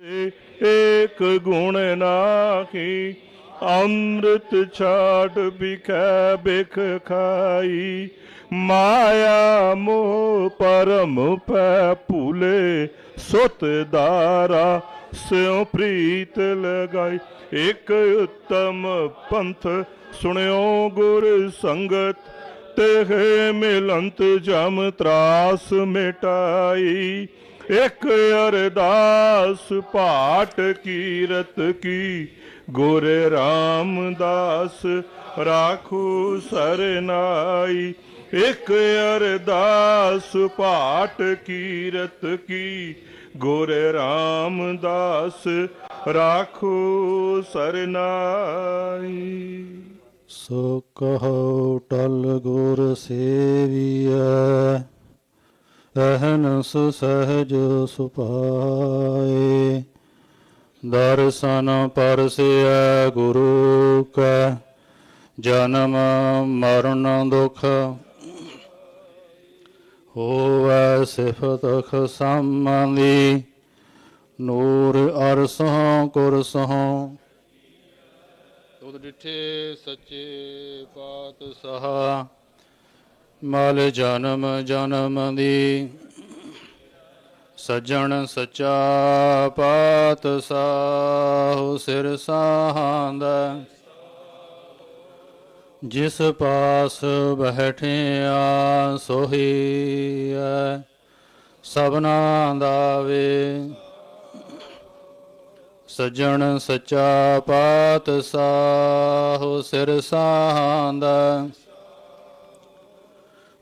एक गुण नाखी, अमृत छाट बिख बिख खाई। माया मोह परम पै पुले सुत दारा स्यों प्रीत लगाई। एक उत्तम पंथ सुनो गुर संगत, तेह मिलंत जम त्रास मिटाई। ਇਕ ਅਰਦਾਸ ਪਾਠ ਕੀਰਤ ਕੀ, ਗੁਰ ਰਾਮਦਾਸ ਰਾਖੂ ਸਰਨਾਈ। ਇਕ ਅਰਦਾਸ ਪਾਟ ਕੀਰਤ ਕੀ, ਗੁਰ ਰਾਮਦਾਸ ਰਾਖੂ ਸਰਨਾਈ। ਸੋ ਕਹੋ, ਟਲ ਗੁਰ ਸੇਵੀਐ। ਅਹਨਸ ਸਹਜ ਸੁਪਾਏ। ਦਰਸ਼ਨ ਪਰਸਿਐ ਗੁਰੂ ਕੈ, ਜਨਮ ਮਰਨ ਦੁਖ। ਹੋਵੈ ਸਿਫਤ ਖਸਮੰਦੀ ਨੂਰ ਅਰਸੋਂ ਕੁਰਸੋਂ ਤੁਧ ਡਿਠੇ ਸੱਚੇ ਪਾਤਸ਼ਾਹ ਮਲ ਜਨਮ ਜਨਮ ਦੀ। ਸੱਜਣ ਸੱਚਾ ਪਾਤਸ਼ਾਹ ਸਿਰ ਸਾਹਾਂਦਾ। ਜਿਸ ਪਾਸ ਬਹਿਠਿਆ ਸੋਹੀ ਐ, ਸਭਨਾ ਦਾਵੇ ਸੱਜਣ ਸੱਚਾ ਪਾਤਸ਼ਾਹ ਸਿਰ ਸਾਹਾਂਦਾ।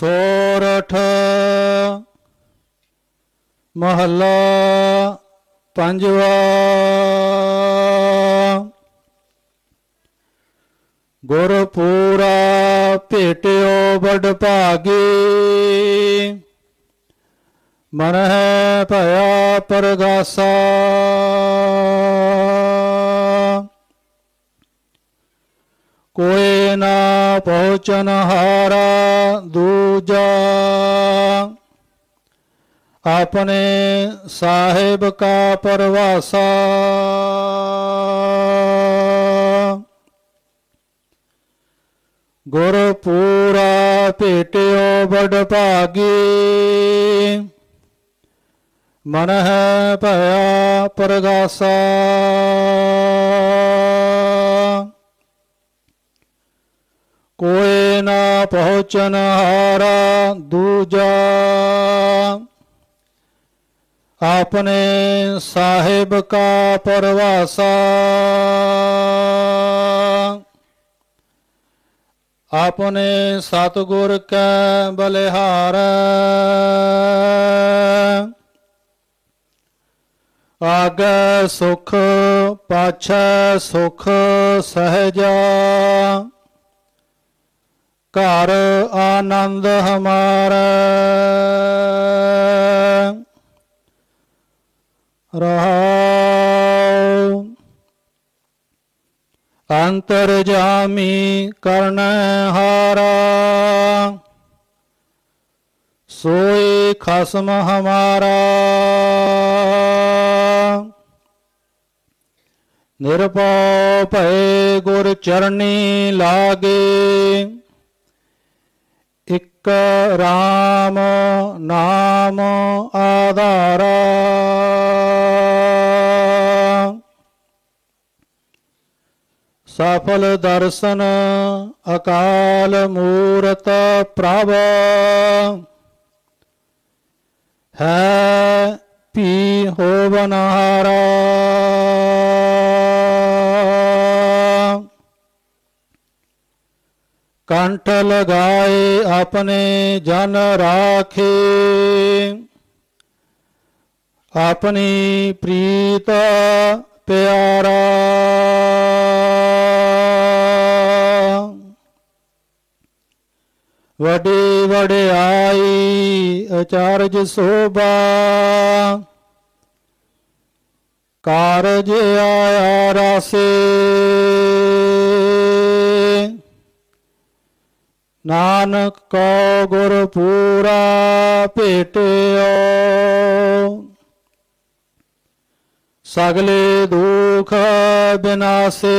ਸੋਰਠ ਮਹੱਲਾ ਪੰਜਵਾ। ਗੁਰਪੂਰਾ ਭੇਟਿਓ ਬੜ ਭਾਗੀ। ਮਨ ਹੈ ਭਇਆ ਪਰਗਾਸਾ। ਕੋਏ ਨਾ ਪਹੁੰਚਨ ਹਾਰਾ ਦੂਜਾ ਆਪਣੇ ਸਾਹਿਬ ਕਾ ਪਰਵਾਸਾ ਗੁਰ ਪੂਰਾ ਭੇਟਿਓ ਬੜ ਭਾਗੀ ਮਨ ਹੈ ਭਇਆ ਪਰਗਾਸਾ ਕੋਏ ਨਾ ਪਹੁੰਚਨ ਹਾਰਾ ਦੂਜਾ ਆਪਣੇ ਸਾਹਿਬ ਕਾ ਪਰਵਾਸਾ ਆਪਣੇ ਸਤਿਗੁਰ ਕੈ ਬਲਿਹਾਰੈ ਆਗੈ ਸੁਖ ਪਾਛੈ ਸੁਖ ਸਹਜਾ ਘਰ ਆਨੰਦ ਹਮਾਰਾ। ਰਹਾਉ ਅੰਤਰ ਜਾਮੀ ਕਰਨ ਹਾਰਾ। ਸੋਈ ਖਸਮ ਹਮਾਰਾ। ਨਿਰਭਉ ਭਏ ਗੁਰ ਚਰਣੀ ਲਾਗੇ। ਇਕ RAM ਨਾਮ ਆਧਾਰ। ਸਫਲ ਦਰਸ਼ਨ ਅਕਾਲ ਮੂਰਤ ਪ੍ਰਭ। ਹੈ ਪੀ ਹੋਵਨਹਾਰਾ। ਕੰਠ ਲਗਾਏ ਆਪਣੇ ਜਨ ਰਾਖੇ। ਆਪਣੀ ਪ੍ਰੀਤ ਪਿਆਰਾ। ਵਡੇ ਵਡਿਆਈ ਅਚਾਰਜ ਸੋਭਾ। ਕਾਰਜ ਆਇਆ ਰਾਸੇ। ਨਾਨਕ ਕੋ ਗੁਰ ਪੂਰਾ ਭੇਟਿਓ। ਸਗਲੇ ਦੁਖ ਬਿਨਾਸੇ।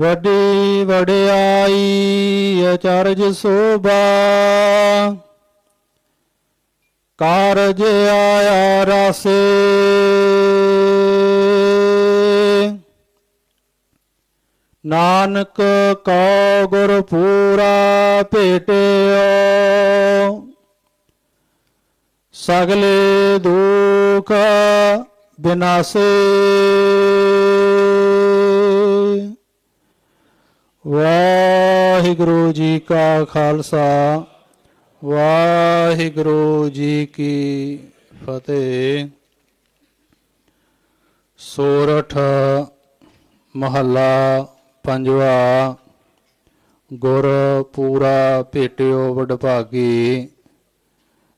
ਵੱਡੀ ਵਡਿਆਈ ਅਚਰਜ ਸੋਭਾ। ਕਾਰਜ ਆਇਆ ਰਾਸੇ। ਨਾਨਕ ਕੋ ਗੁਰ ਪੂਰਾ ਭੇਟਿਓ, ਸਗਲੇ ਦੁਖ ਬਿਨਾਸੇ। ਵਾਹਿਗੁਰੂ ਜੀ ਕਾ ਖਾਲਸਾ, ਵਾਹਿਗੁਰੂ ਜੀ ਕੀ ਫਤਿਹ। ਸੋਰਠ ਮਹੱਲਾ ਪੰਜਵਾ, ਗੁਰ ਪੂਰਾ ਭੇਟਿਓ ਵਡਭਾਗੀ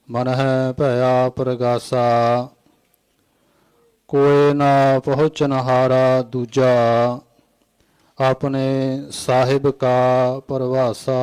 ਮਨ ਹੈ ਭਇਆ ਪ੍ਰਗਾਸਾ ਕੋਏ ਨਾ ਪਹੁੰਚਨ ਹਾਰਾ ਦੂਜਾ, ਆਪਣੇ ਸਾਹਿਬ ਕਾ ਪਰਵਾਸਾ।